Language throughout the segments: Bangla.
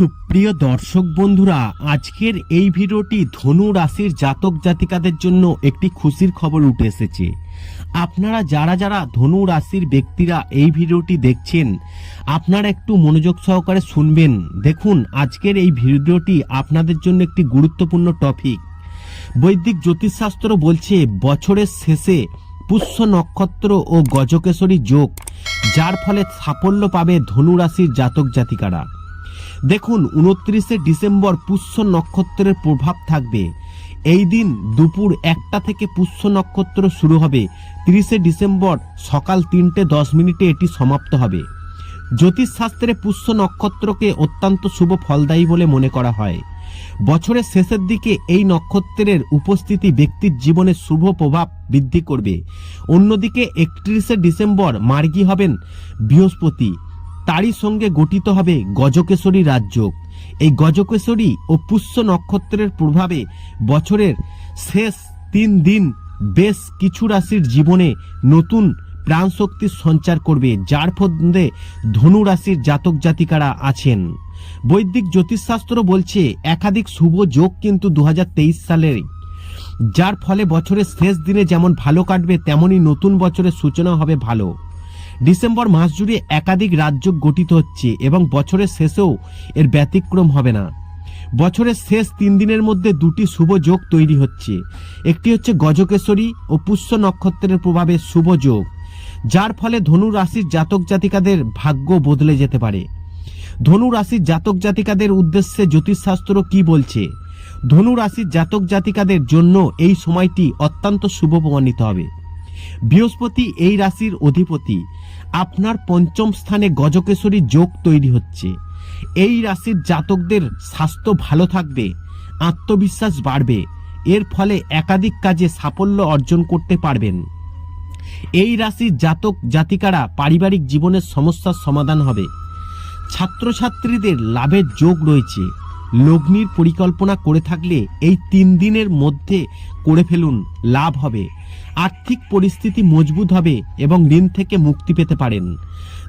সুপ্রিয় দর্শক বন্ধুরা, আজকের এই ভিডিওটি ধনু রাশির জাতক জাতিকাদের জন্য একটি খুশির খবর উঠে এসেছে। আপনারা যারা যারা ধনু রাশির ব্যক্তিরা এই ভিডিওটি দেখছেন, আপনারা একটু মনোযোগ সহকারে শুনবেন। দেখুন, আজকের এই ভিডিওটি আপনাদের জন্য একটি গুরুত্বপূর্ণ টপিক। বৈদিক জ্যোতিষশাস্ত্র বলছে, বছরের শেষে পুষ্য নক্ষত্র ও গজকেশরী যোগ, যার ফলে সাফল্য পাবে ধনু রাশির জাতক জাতিকারা। দেখুন, উনত্রিশে ডিসেম্বর পুষ্য নক্ষত্রের প্রভাব থাকবে। এই দিন দুপুর একটা থেকে পুষ্য নক্ষত্র শুরু হবে। তিরিশে ডিসেম্বর সকাল তিনটে দশ মিনিটে এটি সমাপ্ত হবে। জ্যোতিষশাস্ত্রে পুষ্য নক্ষত্রকে অত্যন্ত শুভ ফলদায়ী বলে মনে করা হয়। বছরের শেষের দিকে এই নক্ষত্রের উপস্থিতি ব্যক্তির জীবনে শুভ প্রভাব বৃদ্ধি করবে। অন্যদিকে একত্রিশে ডিসেম্বর মার্গী হবেন বৃহস্পতি। তারই সঙ্গে গঠিত হবে গজকেশরী রাজ্য। এই গজকেশরী ও পুষ্য নক্ষত্রের প্রভাবে বছরের শেষ তিন দিন বেশ কিছু রাশির জীবনে নতুন প্রাণশক্তির সঞ্চার করবে, যার মধ্যে ধনু রাশির জাতক জাতিকারা আছেন। বৈদিক জ্যোতিষশাস্ত্র বলছে, একাধিক শুভ যোগ কিন্তু দু হাজার তেইশ সালের। যার ফলে বছরের শেষ দিনে যেমন ভালো কাটবে, তেমনই নতুন বছরের সূচনা হবে ভালো। ডিসেম্বর মাস জুড়ে একাধিক রাজ্য গঠিত হচ্ছে এবং বছরের শেষেও এর ব্যতিক্রম হবে না। বছরের শেষ তিন দিনের মধ্যে দুটি শুভ যোগ তৈরি হচ্ছে। একটি হচ্ছে গজকেশরী ও পুষ্য নক্ষত্রের প্রভাবে শুভ যোগ, যার ফলে ধনু রাশির জাতক জাতিকাদের ভাগ্য বদলে যেতে পারে। ধনু রাশির জাতক জাতিকাদের উদ্দেশ্যে জ্যোতিষশাস্ত্র কি বলছে? ধনু রাশির জাতক জাতিকাদের জন্য এই সময়টি অত্যন্ত শুভ প্রমাণিত হবে। বৃহস্পতি এই রাশির অধিপতি। আপনার পঞ্চম স্থানে গজকেশরী যোগ তৈরি হচ্ছে। এই রাশির জাতকদের স্বাস্থ্য ভালো থাকবে, আত্মবিশ্বাস বাড়বে, এর ফলে একাধিক কাজে সাফল্য অর্জন করতে পারবেন। এই রাশির জাতক জাতিকারা পারিবারিক জীবনের সমস্যার সমাধান হবে। ছাত্রছাত্রীদের লাভের যোগ রয়েছে। লগ্নির পরিকল্পনা করে থাকলে এই তিন দিনের মধ্যে করে ফেলুন, লাভ হবে। আর্থিক পরিস্থিতি মজবুত হবে এবং ঋণ থেকে মুক্তি পেতে পারেন।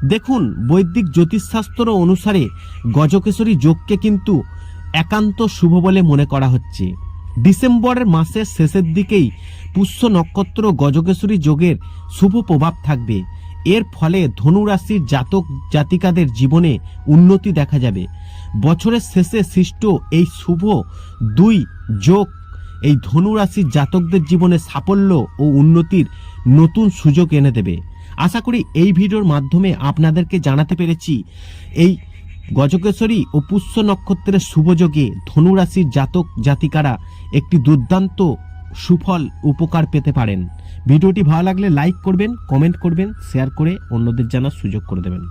দেখুন, বৈদিক জ্যোতিষশাস্ত্র অনুসারে গজকেশরী যোগকে কিন্তু একান্ত শুভ বলে মনে করা হচ্ছে। ডিসেম্বরের মাসের শেষের দিকেই পুষ্য নক্ষত্র গজকেশরী যোগের শুভ প্রভাব থাকবে। এর ফলে ধনু রাশির জাতক জাতিকাদের জীবনে উন্নতি দেখা যাবে। বছরের শেষে সৃষ্ট এই শুভ দুই যোগ এই ধনু রাশির জাতকদের জীবনে সাফল্য ও উন্নতির নতুন সুযোগ এনে দেবে। আশা করি এই ভিডিওর মাধ্যমে আপনাদেরকে জানাতে পেরেছি, এই গজকেশ্বরী ও পুষ্য নক্ষত্রের শুভযোগে ধনু রাশির জাতক জাতিকারা একটি দুর্দান্ত সুফল উপকার পেতে পারেন। ভিডিওটি ভালো লাগলে লাইক করবেন কমেন্ট করবেন শেয়ার করে অন্যদের জানার সুযোগ করে দেবেন।